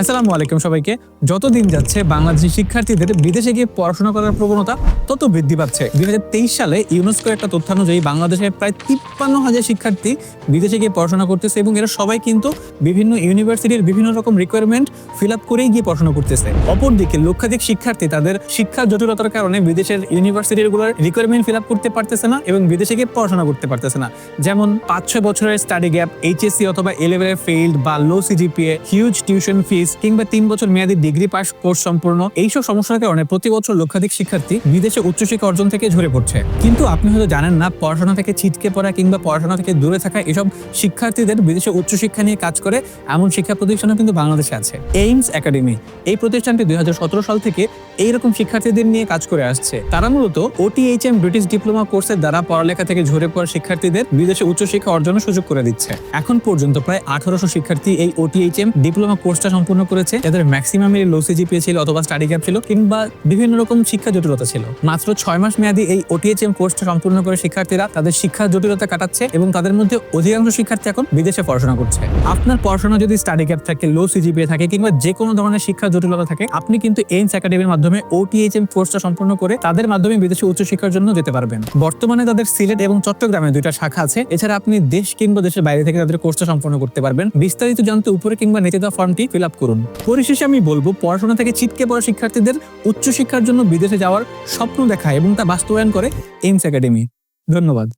আসসালামু আলাইকুম সবাইকে। যত দিন যাচ্ছে বাংলাদেশি শিক্ষার্থীদের বিদেশে গিয়ে পড়াশোনা করার প্রবণতা, তত বৃদ্ধি পাচ্ছে। দুই হাজার তেইশ সালে ইউনেস্কোর একটা তথ্যানুযায়ী বাংলাদেশের প্রায় তিপ্পান্ন হাজার শিক্ষার্থী বিদেশে গিয়ে পড়াশোনা করতেছে এবং এরা সবাই কিন্তু বিভিন্ন ইউনিভার্সিটির বিভিন্ন রকম রিকোয়ারমেন্ট ফিল আপ করেই গিয়ে পড়াশোনা করতেছে। অপরদিকে লক্ষাধিক শিক্ষার্থী তাদের শিক্ষা জটিলতার কারণে বিদেশের ইউনিভার্সিটিগুলোর রিকোয়ারমেন্ট ফিল আপ করতে পারতেছে না এবং বিদেশে গিয়ে পড়াশোনা করতে পারতেছে না। যেমন পাঁচ ছয় বছরের স্টাডি গ্যাপ এইচএসসি অথবা এ লেভেলের ফেইল্ড বা low CGPA huge tuition fees কিংবা তিন বছর মেয়াদী ডিগ্রি পাস কোর্স সম্পূর্ণ, এইসব সমস্যার কারণে প্রতি বছর লক্ষাধিক শিক্ষার্থী বিদেশে উচ্চশিক্ষা অর্জন থেকে ঝরে পড়ছে। কিন্তু আপনি হয়তো জানেন না, পড়াশোনা থেকে ছিটকে পড়া কিংবা পড়াশোনা থেকে দূরে থাকা এসব শিক্ষার্থীদের বিদেশে উচ্চশিক্ষা নিয়ে কাজ করে এমন শিক্ষা প্রতিষ্ঠানও কিন্তু বাংলাদেশে আছে। এইমস একাডেমি, এই প্রতিষ্ঠানটি দুই হাজার সতেরো সাল থেকে এইরকম শিক্ষার্থীদের নিয়ে কাজ করে আসছে। তারা মূলত ওটিএইচএম ব্রিটিশ ডিপ্লোমা কোর্সের দ্বারা পড়ালেখা থেকে ঝরে পড়া শিক্ষার্থীদের বিদেশে উচ্চশিক্ষা অর্জনের সুযোগ করে দিচ্ছে। এখন পর্যন্ত প্রায় আঠারোশো শিক্ষার্থী এই ওটিএইচএম ডিপ্লোমা কোর্সটা সম্পূর্ণ করেছে, যাদের ম্যাক্সিমামের লো সিজিপিএ ছিল অথবা স্টাডি গ্যাপ ছিল, কিংবা বিভিন্ন রকম শিক্ষা জটিলতা ছিল। মাত্র ছয় মাস মেয়াদী এই ওটিএইচএম কোর্সটা সম্পূর্ণ করে শিক্ষার্থীরা তাদের শিক্ষা জটিলতা কাটাচ্ছে এবং তাদের মধ্যে অধিকাংশ শিক্ষার্থী এখন বিদেশে পড়াশোনা করছে। আপনার পড়াশোনা যদি স্টাডি গ্যাপ থাকে লো সিজিপিএ থাকে, কিংবা যে কোনো ধরনের শিক্ষা জটিলতা থাকে, আপনি কিন্তু এইমস একাডেমির মাধ্যমে ওটিএইচএম কোর্সটা সম্পূর্ণ করে তাদের মাধ্যমে বিদেশে উচ্চশিক্ষার জন্য যেতে পারবেন। বর্তমানে তাদের সিলেট এবং চট্টগ্রামে দুইটা শাখা আছে। এছাড়া আপনি দেশ কিংবা দেশের বাইরে থেকে তাদের কোর্সটা সম্পন্ন করতে পারবেন। বিস্তারিত জানতে উপরে কিংবা নিচে দেওয়া ফর্মটি ফিল আপ করুন। পরিশেষে আমি বলব, পড়াশোনা থেকে ছিটকে পড়া শিক্ষার্থীদের উচ্চশিক্ষার জন্য বিদেশে যাওয়ার স্বপ্ন দেখায় এবং তা বাস্তবায়ন করে এইমস একাডেমি ধন্যবাদ।